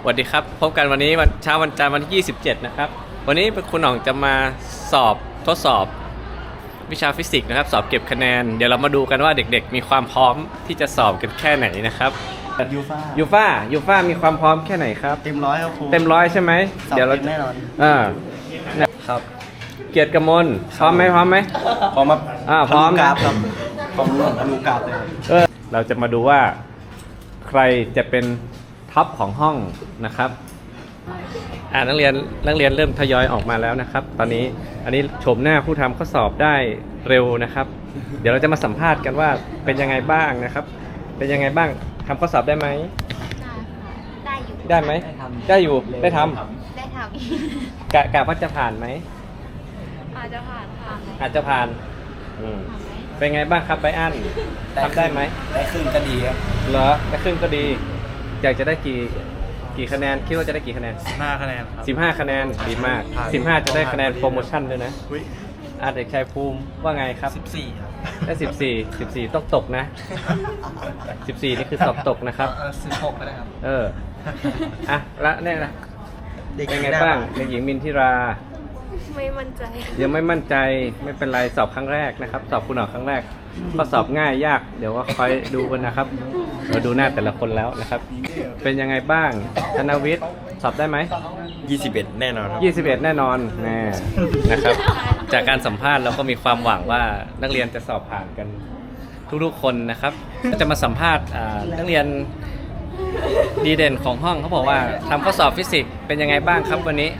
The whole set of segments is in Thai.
สวัสดีครับ พบกันวันนี้วันเช้าวันจันทร์วันที่ 27 นะครับ วันนี้คุณหน่องจะมาสอบทดสอบวิชาฟิสิกส์นะครับ สอบเก็บคะแนน เดี๋ยวเรามาดูกันว่าเด็กๆ มีความพร้อมที่จะสอบกันแค่ไหนนะครับยูฟ่ายูฟ่ายูฟ่ามีความพร้อมแค่ไหนครับ เต็มร้อยครับครูเต็มร้อยใช่ไหมสอบเดี๋ยวเราเต็มแน่นอนอ่าครับเกียรติกมลพร้อมไหมพร้อมไหมพร้อมครับอ่าพร้อมทะลุกราฟครับพร้อมรู้ทะลุกราฟเลยเออเราจะมาดูว่าใครจะเป็น ท็อปของห้องนะครับอ่านักเรียนนักเรียนเริ่มทยอยออกมาแล้วนะครับ ตอนนี้อันนี้ชมหน้าผู้ทำข้อสอบได้เร็วนะครับ เดี๋ยวเราจะมาสัมภาษณ์กันว่าเป็นยังไงบ้างนะครับ เป็นยังไงบ้างทำข้อสอบได้ไหมได้ค่ะได้อยู่ได้ไหมได้อยู่ได้ทได้ทำกะกะว่าจะผ่านไหมำอาจจะผ่านค่ะอาจจะผ่านอืมเป็นไงบ้างครับไบอันทำได้ไหมได้ครึ่งก็ดีครับเหรอได้ครึ่งก็ดี อยากจะได้กี่กี่คะแนนคิดว่าจะได้กี่คะแนนห้าคะแนนครับ 15 คะแนนดีมาก ผ่าน 15 จะได้คะแนนโปรโมชั่นด้วยนะอาเด็กชายภูมิว่าไงครับ สิบสี่ครับได้ 14 14 ต้องตกนะ 14 นี่คือสอบตกนะครับ สิบหกก็ได้ครับ เออ อะ และเนี่ยนะ เป็นไงบ้างเด็กหญิงมินทิรา ไม่มั่นใจ ยังไม่มั่นใจไม่เป็นไรสอบครั้งแรกนะครับ สอบคุณหนอครั้งแรกก็สอบง่ายยาก เดี๋ยวก็คอยดูกันนะครับเราดูหน้าแต่ละคนแล้วนะครับ เป็นยังไงบ้างธนวิทย์สอบได้ไหมยี่สิบเอ็ดแน่นอนครับ21 แน่นอนแน่นะครับ จากการสัมภาษณ์เราก็มีความหวังว่านักเรียนจะสอบผ่านกันทุกๆคนนะครับก็จะมาสัมภาษณ์อ่านักเรียนดีเด่นของห้องเขาบอกว่าทำข้อสอบฟิสิกส์เป็นยังไงบ้างครับวันนี้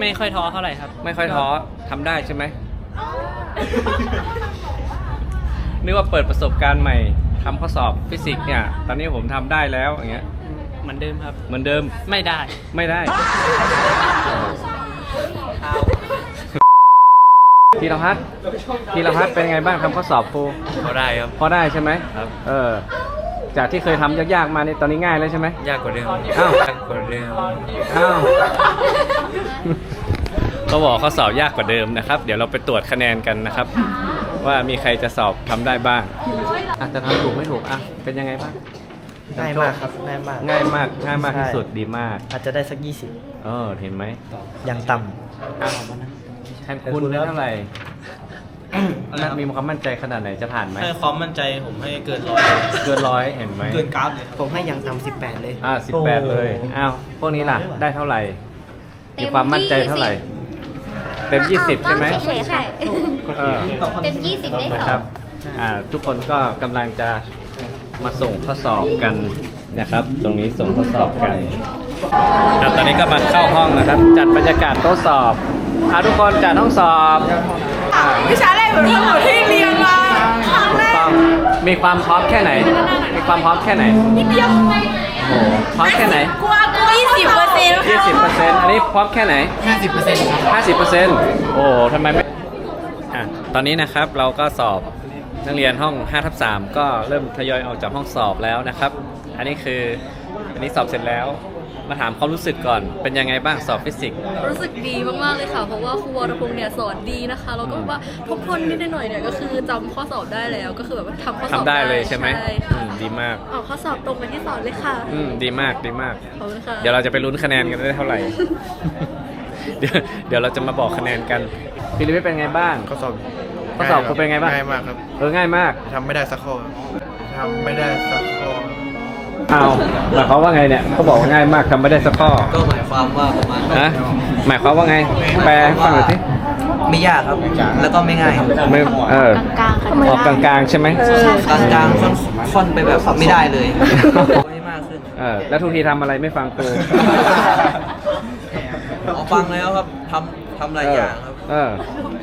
ไม่ค่อยท้อเท่าไหร่ครับไม่ค่อยท้อทำได้ใช่ไหมนึกว่าเปิดประสบการณ์ใหม่ทำข้อสอบฟิสิกส์เนี่ย ตอนนี้ผมทำได้แล้วอย่างเงี้ย เหมือนเดิมครับ เหมือนเดิมไม่ได้ ไม่ได้พีรพัฒน์พีรพัฒน์เป็นไงบ้างทำข้อสอบครู เขาได้ครับ พอได้ใช่ไหมครับ เออ จากที่เคยทำยากๆมานี่ตอนนี้ง่ายแล้วใช่ไหม ยากกว่าเดิมอ้าว ยากกว่าเดิม อ้าว เขาบอกข้อสอบยากกว่าเดิมนะครับ เดี๋ยวเราไปตรวจคะแนนกันนะครับ ว่ามีใครจะสอบทำได้บ้างอาจจะทำถูกไม่ถูกอะเป็นยังไงบ้างง่ายมากครับง่ายมาก ง่ายมากง่ายมากที่สุดดีมากอาจจะได้สักยี่สิบเออเห็นไหมยังต่แทนคุณได้เท่าไหร่ น่ามีความมั่นใจขนาดไหนจะผ่านไหมให้ความมั่นใจผมให้เกินร้อยเกินร้อยเห็นไหมเกินกราฟเลยำผมให้ยังต่ำสิบแปดเลย อ่าสิบแปดเลยอ้าวพวกนี้ล่ะได้เท่าไหร่มีความมั่นใจเท่าไหร่ เต็มยี่สิบใช่ไหมเฉยๆค่ะเออเต็มยี่สิบได้นะสคอรังบอ่าทุกคนก็กำลังจะมาส่งข้อสอบกันนะครับ ตรงนี้ส่งข้อสอบกันครับตอนนี้ก็มาเข้าห้องนะครับ จัดบรรยากาศโต๊ะสอบอ่าทุกคนจัดห้องสอบ อ่าวิชาแรกเหมือนหนูที่เรียนมาครั้งแรถูกกต้องมีความพร้อมแค่ไหน มีความพร้อมแค่ไหนนิดเดียวโอ้โหพร้อมแค่ไหนกลัวกลัวยี่สิบเปอร์เซ็นต์ยี่สิบเปอร์เซ็นต์อันนี้พร้อมแค่ไหนห้าสิบเปอร์เซ็นต์ห้าสิบเปอร์เซ็นต์โอ้โหทำไมไม่อะตอนนี้นะครับเราก็สอบนักเรียนห้อง5ทับ3ก็เริ่มทยอยออกจากห้องสอบแล้วนะครับ อันนี้คืออันนี้สอบเสร็จแล้ว มาถามความรู้สึกก่อน เป็นยังไงบ้างสอบฟิสิกส์ รู้สึกดีมากๆเลยค่ะ เพราะว่าครูวรพงษ์เนี่ยสอนดีนะคะแล้วก็แบบว่าทบทวนนิดหน่อยเนี่ยก็คือจำข้อสอบได้แล้วก็คือแบบว่าทำข้อสอบทำได้เลยใช่ไหมใช่อืค่ะมดีมาก ออกข้อสอบตรงไปที่สอนเลยค่ะอืมดีมากดีมาก ขอบคุณค่ะ เดี๋ยวเราจะไปลุ้นคะแนนกันได้เท่าไหร่ เดี๋ยวเดี๋ยวเราจะมาบอกคะแนนกันพี่ลิวิทเป็นไงบ้าง ข้อสอบข้อสอบคุณเป็นไงบ้าง ง่ายมากครับเออง่ายมาก ทำไม่ได้สักข้อทำไม่ได้สักข้อ เอาหมายความว่าไงเนี่ยเขาบอกว่าง่ายมากทำไม่ได้สักข้อก็หมายความว่าประมาณนะหมายความว่าไง แปลให้ฟังหน่อยสิไม่ยากครับ แล้วก็ไม่ง่ายไม่เออกลางๆค่ะออกกลางๆใช่ไหมกลางกลางๆค่อนค่อนไปแบบไม่ได้เลยให้มากขึ้นเออแล้วทุกทีทำอะไรไม่ฟังครูเอาฟังแล้วครับทำทำหลายอย่างครับ เออ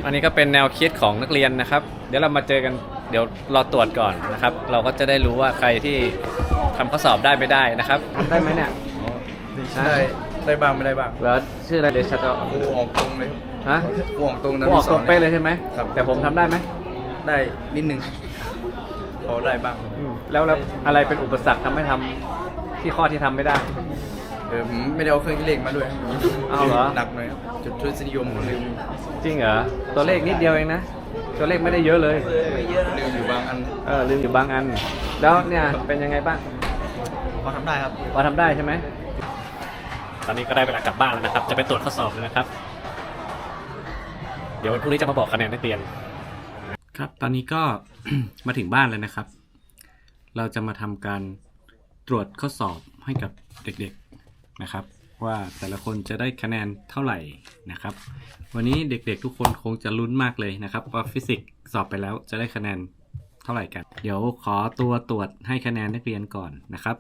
อันนี้ก็เป็นแนวคิดของนักเรียนนะครับ เดี๋ยวเรามาเจอกัน เดี๋ยวรอตรวจก่อนนะครับ เราก็จะได้รู้ว่าใครที่ ทำข้อสอบได้ไม่ได้นะครับทำได้ไหมเนี่ยได้ได้บ้างไม่ได้บ้างแล้วชื่ออะไรเดชะตอกูออกตรงเลยฮะกูออกตรงนะกูออกตรงเป๊ะเลยใช่ไหมครับแต่ผมทำได้ไหมได้นิดนึงพอได้บ้างอืมแล้วแล้วอะไรเป็นอุปสรรคทำให้ทำที่ข้อที่ทำไม่ได้เออผมไม่ได้เอาเครื่องคิดเลขมาด้วยเอาเหรอหนักหน่อยครับจุดทศนิยมผมลืมจริงเหรอตัวเลขนิดเดียวเองนะตัวเลขไม่ได้เยอะเลยลืมอยู่บางอันเออลืมอยู่บางอัน แล้วเนี่ยเป็นยังไงบ้าง พอทำได้ครับพอทำได้ใช่ไหมตอนนี้ก็ได้เวลากลับบ้านแล้วนะครับ จะไปตรวจข้อสอบแล้วนะครับ เดี๋ยววันพรุ่งนี้จะมาบอกคะแนนนักเรียน ครับ ตอนนี้ก็มาถึงบ้านแล้วนะครับ เราจะมาทำการตรวจข้อสอบให้กับเด็กๆนะครับ ว่าแต่ละคนจะได้คะแนนเท่าไหร่นะครับ วันนี้เด็กๆทุกคนคงจะลุ้นมากเลยนะครับ ว่าฟิสิกส์สอบไปแล้วจะได้คะแนน เท่าไหร่กัน เดี๋ยวขอตัวตรวจให้คะแนนนักเรียนก่อนนะครับ